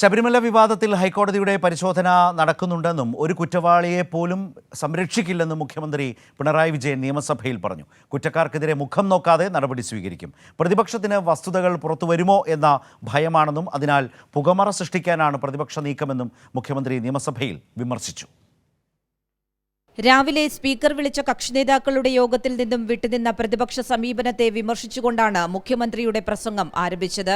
ശബരിമല വിവാദത്തിൽ ഹൈക്കോടതിയുടെ പരിശോധന നടക്കുന്നുണ്ടെന്നും ഒരു കുറ്റവാളിയെ പോലും സംരക്ഷിക്കില്ലെന്നും മുഖ്യമന്ത്രി പിണറായി വിജയൻ നിയമസഭയിൽ പറഞ്ഞു. കുറ്റക്കാർക്കെതിരെ മുഖം നോക്കാതെ നടപടി സ്വീകരിക്കും. പ്രതിപക്ഷത്തിന് വസ്തുതകൾ പുറത്തു വരുമോ എന്ന ഭയമാണെന്നും അതിനാൽ പുകമറ സൃഷ്ടിക്കാനാണ് പ്രതിപക്ഷ നീക്കമെന്നും മുഖ്യമന്ത്രി നിയമസഭയിൽ വിമർശിച്ചു. രാവിലെ സ്പീക്കർ വിളിച്ച കക്ഷി നേതാക്കളുടെ യോഗത്തിൽ നിന്നും വിട്ടുനിന്ന പ്രതിപക്ഷ സമീപനത്തെ വിമർശിച്ചുകൊണ്ടാണ് മുഖ്യമന്ത്രിയുടെ പ്രസംഗം ആരംഭിച്ചത്.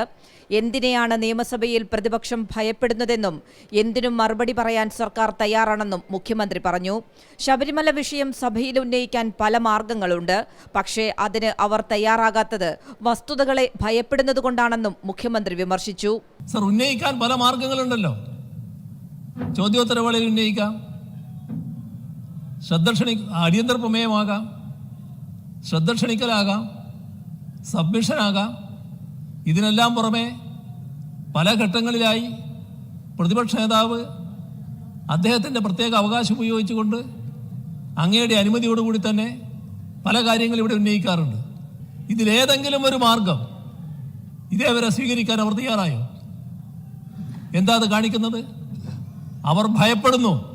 എന്തിനെയാണ് നിയമസഭയിൽ പ്രതിപക്ഷം ഭയപ്പെടുന്നതെന്നും എന്തിനും മറുപടി പറയാൻ സർക്കാർ തയ്യാറാണെന്നും മുഖ്യമന്ത്രി പറഞ്ഞു. ശബരിമല വിഷയം സഭയിൽ ഉന്നയിക്കാൻ പല മാർഗങ്ങളുണ്ട്. പക്ഷേ അതിന് അവർ തയ്യാറാകാത്തത് വസ്തുതകളെ ഭയപ്പെടുന്നതുകൊണ്ടാണെന്നും മുഖ്യമന്ത്രി വിമർശിച്ചു. സർ ഉന്നയിക്കാൻ പല മാർഗങ്ങളുണ്ടല്ലോ. ചോദ്യോത്തരവേളയിൽ ഉന്നയിക്കാം. ശ്രദ്ധ ക്ഷണി അടിയന്തര പ്രമേയമാകാം. ശ്രദ്ധ ക്ഷണിക്കലാകാം സബ്മിഷനാകാം. ഇതിനെല്ലാം പുറമെ പല ഘട്ടങ്ങളിലായി പ്രതിപക്ഷ നേതാവ് അദ്ദേഹത്തിന്റെ പ്രത്യേക അവകാശം ഉപയോഗിച്ചുകൊണ്ട് അങ്ങയുടെ അനുമതിയോടുകൂടി തന്നെ പല കാര്യങ്ങളും ഇവിടെ ഉന്നയിക്കാറുണ്ട്. ഇതിലേതെങ്കിലും ഒരു മാർഗം ഇതേ വരെ സ്വീകരിക്കാൻ അവർ തയ്യാറായോ? എന്താ അത് കാണിക്കുന്നത്? അവർ ഭയപ്പെടുന്നു.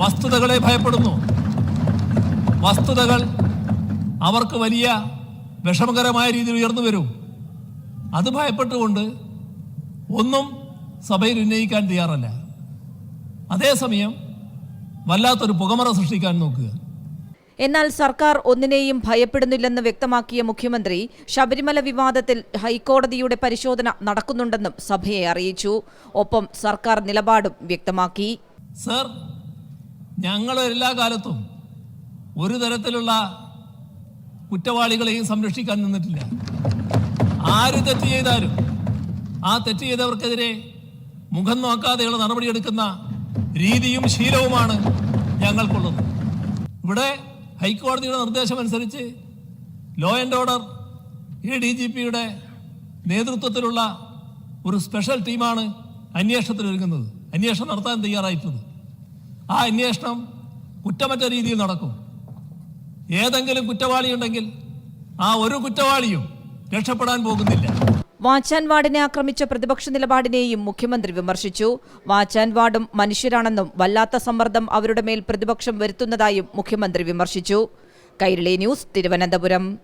വസ്തുതകളെ ഭയപ്പെടുന്നു. വസ്തുതകൾ അവർക്ക് വലിയ വിഷമകരമായ രീതിയിൽ ഉയർന്നു വരും. അത് ഭയപ്പെട്ടുകൊണ്ട് ഒന്നും സഭയിൽ ഉന്നയിക്കാൻ തയ്യാറല്ല. അതേസമയം വല്ലാത്തൊരു പുകമറ സൃഷ്ടിക്കാൻ നോക്കുക. എന്നാൽ സർക്കാർ ഒന്നിനെയും ഭയപ്പെടുന്നില്ലെന്ന് വ്യക്തമാക്കിയ മുഖ്യമന്ത്രി ശബരിമല വിവാദത്തിൽ ഹൈക്കോടതിയുടെ പരിശോധന നടക്കുന്നുണ്ടെന്നും സഭയെ അറിയിച്ചു. ഒപ്പം സർക്കാർ നിലപാടും വ്യക്തമാക്കി. സർ ഞങ്ങൾ എല്ലാ കാലത്തും ഒരു തരത്തിലുള്ള കുറ്റവാളികളെയും സംരക്ഷിക്കാൻ നിന്നിട്ടില്ല. ആര് തെറ്റ് ചെയ്താലും ആ തെറ്റ് ചെയ്തവർക്കെതിരെ മുഖം നോക്കാതെയുള്ള നടപടിയെടുക്കുന്ന രീതിയും ശീലവുമാണ് ഞങ്ങൾക്കുള്ളത്. ഇവിടെ ഹൈക്കോടതിയുടെ നിർദ്ദേശമനുസരിച്ച് law and order A D G പിയുടെ നേതൃത്വത്തിലുള്ള ഒരു സ്പെഷ്യൽ ടീമാണ് അന്വേഷണത്തിനൊരുങ്ങുന്നത്. അന്വേഷണം നടത്താൻ തയ്യാറായിട്ടുള്ളത് ആ അന്വേഷണം കുറ്റമറ്റ രീതിയിൽ നടക്കും. ഏതെങ്കിലും കുറ്റവാളി ഉണ്ടെങ്കിൽ ആ ഒരു കുറ്റവാളിയും രക്ഷപ്പെടാൻ പോകുന്നില്ല. വാച്ചാൻ വാർഡിനെ ആക്രമിച്ച പ്രതിപക്ഷ നിലപാടിനെയും മുഖ്യമന്ത്രി വിമർശിച്ചു. വാച്ചാൻ വാർഡും മനുഷ്യരാണെന്നും വല്ലാത്ത സമ്മർദ്ദം അവരുടെ മേൽ പ്രതിപക്ഷം വരുത്തുന്നതായും മുഖ്യമന്ത്രി വിമർശിച്ചു. കൈരളി ന്യൂസ് തിരുവനന്തപുരം.